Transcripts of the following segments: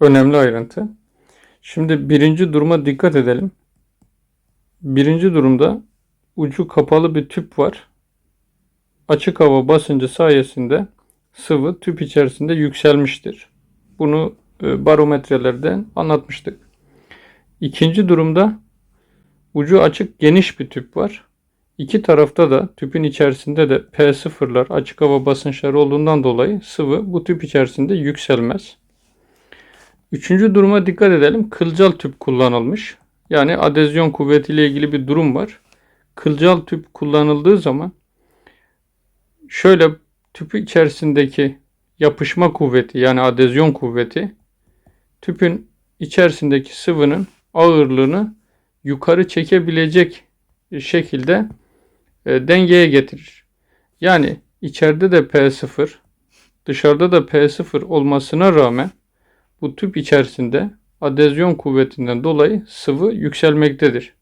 Önemli ayrıntı. Şimdi birinci duruma dikkat edelim. Birinci durumda ucu kapalı bir tüp var. Açık hava basıncı sayesinde sıvı tüp içerisinde yükselmiştir. Bunu e, barometrelerden anlatmıştık. İkinci durumda ucu açık geniş bir tüp var. İki tarafta da tüpün içerisinde de P0'lar açık hava basınçları olduğundan dolayı sıvı bu tüp içerisinde yükselmez. Üçüncü duruma dikkat edelim. Kılcal tüp kullanılmış. Yani adezyon kuvvetiyle ilgili bir durum var. Kılcal tüp kullanıldığı zaman şöyle tüpü içerisindeki yapışma kuvveti yani adezyon kuvveti tüpün içerisindeki sıvının ağırlığını yukarı çekebilecek şekilde e, dengeye getirir. Yani içeride de P0 dışarıda da P0 olmasına rağmen bu tüp içerisinde adezyon kuvvetinden dolayı sıvı yükselmektedir.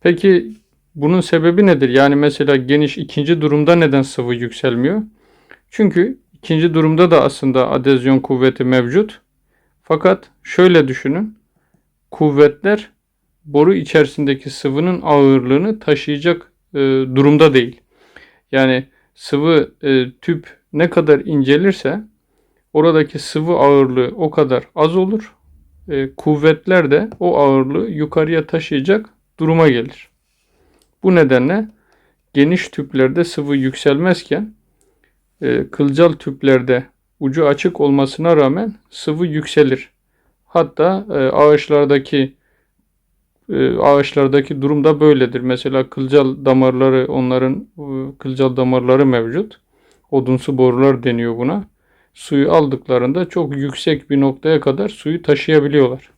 Peki bunun sebebi nedir? Yani mesela geniş ikinci durumda neden sıvı yükselmiyor? Çünkü ikinci durumda da aslında adezyon kuvveti mevcut. Fakat şöyle düşünün. Kuvvetler boru içerisindeki sıvının ağırlığını taşıyacak e, durumda değil. Yani sıvı e, tüp ne kadar incelirse oradaki sıvı ağırlığı o kadar az olur. E, kuvvetler de o ağırlığı yukarıya taşıyacak duruma gelir. Bu nedenle geniş tüplerde sıvı yükselmezken e, kılcal tüplerde ucu açık olmasına rağmen sıvı yükselir. Hatta e, ağaçlardaki e, ağaçlardaki durum da böyledir. Mesela kılcal damarları onların e, kılcal damarları mevcut. Odunsu borular deniyor buna. Suyu aldıklarında çok yüksek bir noktaya kadar suyu taşıyabiliyorlar.